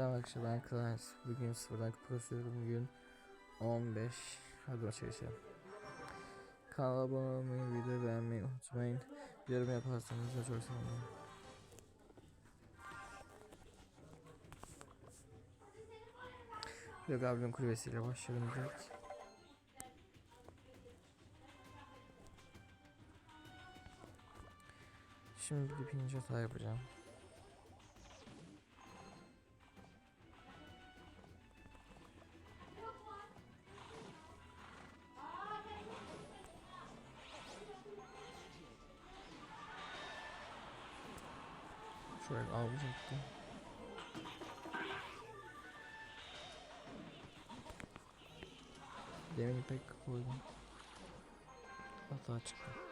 Selam arkadaşlar ben Clans. Bugün sıfırdan profesörüm bugün 15. Hadi geçelim. Kanala abone olmayı, videoyu beğenmeyi unutmayın. Yorum yaparsanız da çok sevinirim. Ve Goblin kulübesiyle başlayalım direkt. Şimdi bir pinç hata yapacağım. Şöyle alacaktım. Demin pek koydum. Hata çıktı.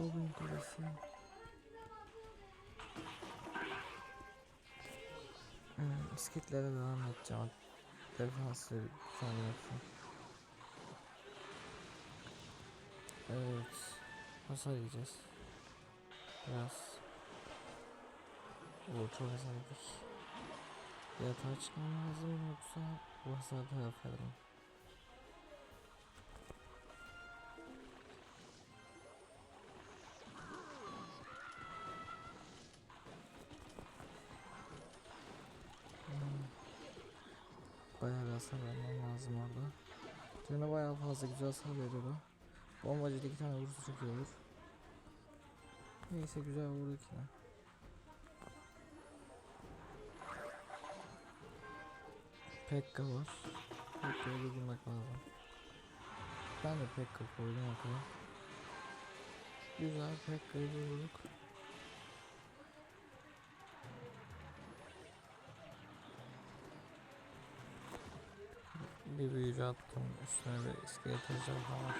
Goblin Kulesi. Hmm, isketlere devam edeceğim. Defansı sonra yapayım. Evet. Hasar yiyeceğiz. Biraz. Oo çok hasar yedik. Yatağa çıkmam lazım yoksa bu hasarda yaparım. Hasar vermem lazım orada. Canı bayağı fazla güzel hasar veriyor o. Bombacıda iki tane vurursa çok. Neyse güzel vurduk yine. Pekka var. Pekka'yı durdurmak lazım. Ben de Pekka koydum ortaya. Güzel Pekka'yı durdurduk. Bir büyücü attım. Üstüne bir iskelet ejderha var.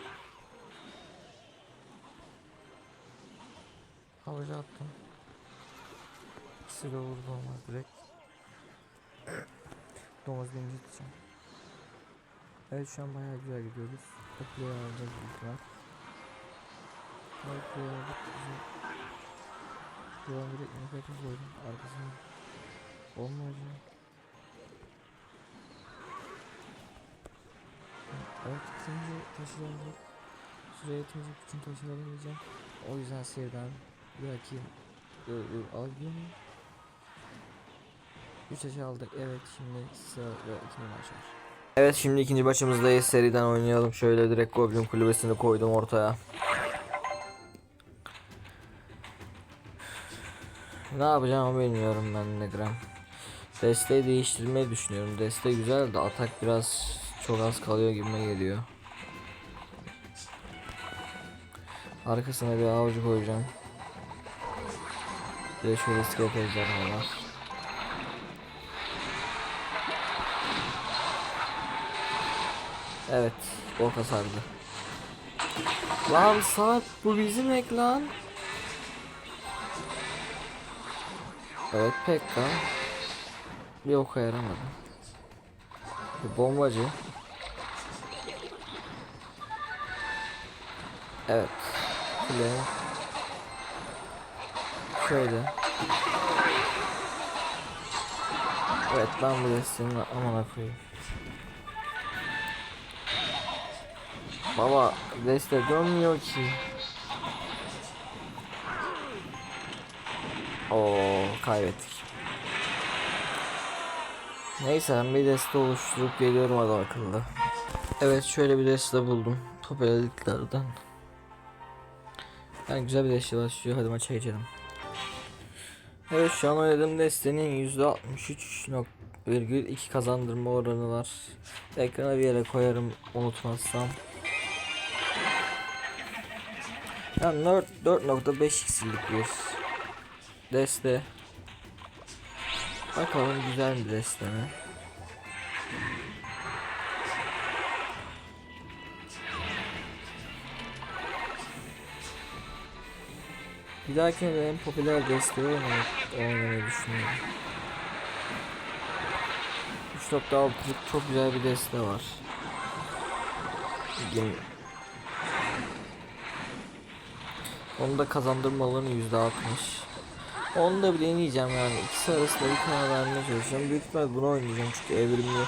Havacı attım. De vurdu olmaz direkt. Domuz birinci tutacağım. Evet şu an bayağı güzel gidiyoruz. Kapıya alacağız büyük ihtimal. Kapıya aldık. Güzel. Devam direkt nefretim koydum. Arkasına. Olmayacak. Evet ikinci taşı aldık. Süreye yetmeyecek bütün taşı alamayacağım. O yüzden seriden. Dur dur alabiliyor muyum? 3 taşı aldık. Evet şimdi sırada ikinci maç. Evet şimdi ikinci maçımızdayız. Seriden oynayalım. Şöyle direkt Goblin kulübesini koydum ortaya. Ne yapacağımı bilmiyorum ben de gram. Desteği değiştirmeyi düşünüyorum. Deste güzel de atak biraz çok az kalıyor gibime geliyor. Arkasına bir avcı koyacağım. Bir de şöyle iskelet ejderha var. Evet, boka sardı. Lan Sarp bu bizim ek lan. Evet Pekka. Bir oka yaramadı. Bir bombacı. Evet. Kule. Şöyle. Evet ben bu desteğini amına koyayım. Baba deste dönmüyor ki. Oo kaybettik. Neyse ben bir deste oluşturup geliyorum adam akıllı. Evet şöyle bir deste buldum. Top elediklerden. Yani güzel bir deste başlıyor. Hadi maça geçelim. Evet şu an oynadığım destenin %63.2 kazandırma oranı var. Ekrana bir yere koyarım unutmazsam. Yani 4.5 x'lik bir deste. Bakalım güzel bir deste mi? Bir dahaki en popüler desteği oynamayı, oynamayı düşünüyorum. 3.6'lık çok güzel bir deste var. Onu da kazandırmalarını %60. Onu da bir deneyeceğim yani. İkisi arasında bir karar vermeye çalışıyorum. Büyük ihtimal bunu oynayacağım çünkü evrimli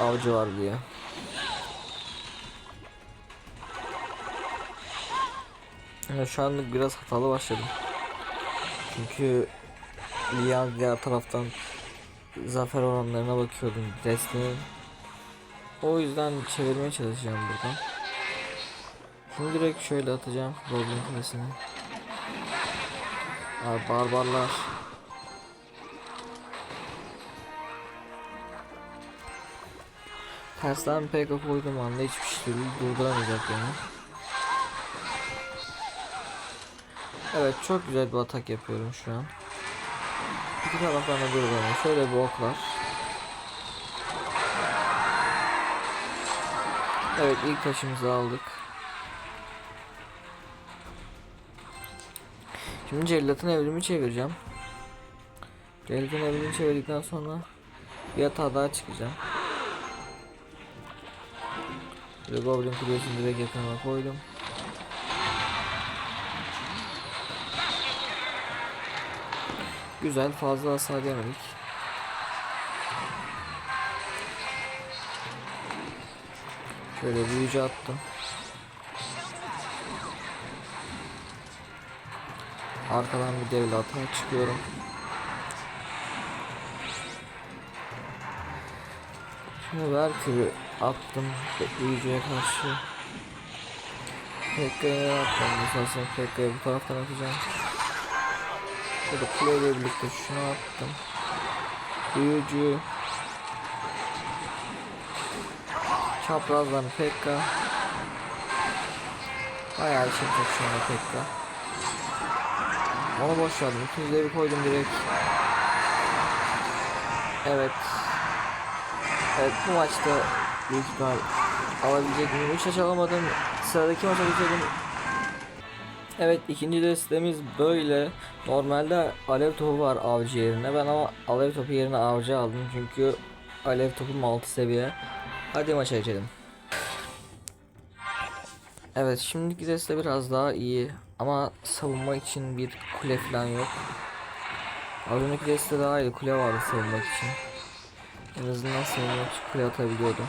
avcı var diye. Yani şu anlık biraz hatalı başladım. Çünkü Lian diğer taraftan zafer oranlarına bakıyordum destenin. O yüzden çevirmeye çalışacağım buradan. Şimdi direkt şöyle atacağım Goblin kulesini. Abi barbarlar. Tersten PK koydum anda hiçbir şey durduramayacak beni. Evet çok güzel bir atak yapıyorum şu an. İki taraftan da durduramıyor. Şöyle bir oklar. Evet ilk taşımızı aldık. Şimdi cellatın evrimi çevireceğim. Cellatın evrini çevirdikten sonra bir hata daha çıkacağım. Böyle Goblin kulesini direkt yakınına koydum. Güzel fazla hasar yemedik. Şöyle büyücü attım. Arkadan bir devle atağa çıkıyorum. Şimdi Valkyrie attım büyücüye karşı. Pekka'ya attım. Mesela Pekka'ya bu taraftan atacağım. Şöyle play ile birlikte şunu attım. Büyücü. Çaprazdan Pekka. Bayağı işim çok şu anda Pekka. Onu boş verdim. İkinci koydum direkt. Evet. Evet bu maçta büyük ihtimal alabilecek miyim? 3 maç alamadım. Sıradaki maça geçelim. Evet ikinci destemiz böyle. Normalde alev topu var avcı yerine. Ben ama alev topu yerine avcı aldım. Çünkü alev topum 6 seviye. Hadi maça geçelim. Evet şimdiki deste biraz daha iyi. Ama savunma için bir kule falan yok. Az önceki deste daha iyi. Kule vardı savunmak için. En azından savunmak için kule atabiliyordum.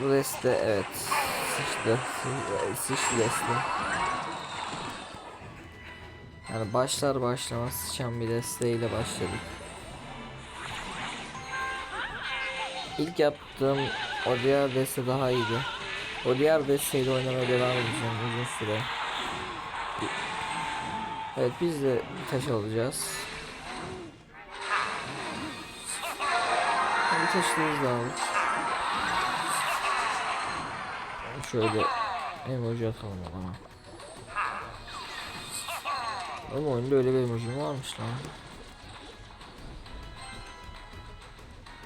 Bu deste evet. Sıçtı. Sıçtı deste. Yani başlar başlamaz sıçan bir desteğiyle başladık. İlk yaptığım o diğer deste daha iyiydi. O diğer desteğiyle oynamaya devam edeceğim uzun süre. Evet biz de taş alacağız. Bir taşlarımızı da aldık. Şöyle emoji atalım ona. Ama oyunda öyle bir emoji varmış lan.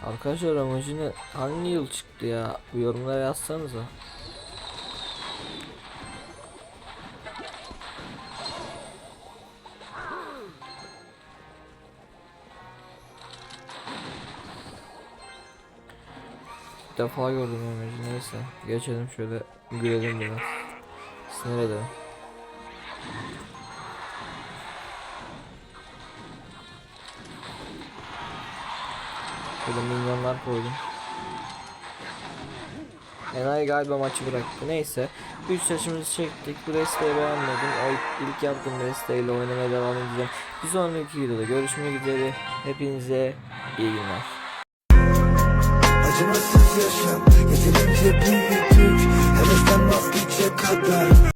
Arkadaşlar emoji ne? Hangi yıl çıktı ya? Bu yorumlara yazsanıza. Defa gördüm emoji neyse. Geçelim şöyle gülelim biraz. Sinir edelim. Şöyle minyonlar koydum. Enayi galiba maçı bıraktı. Neyse. 3 saçımızı çektik. Bu desteği beğenmedim. O ilk yaptığım desteğiyle oynamaya devam edeceğim. Bir sonraki videoda görüşmek üzere. Hepinize iyi günler. Acımasız yaşam. Yeterince büyüdük. Hevesden vazgeçecek kadar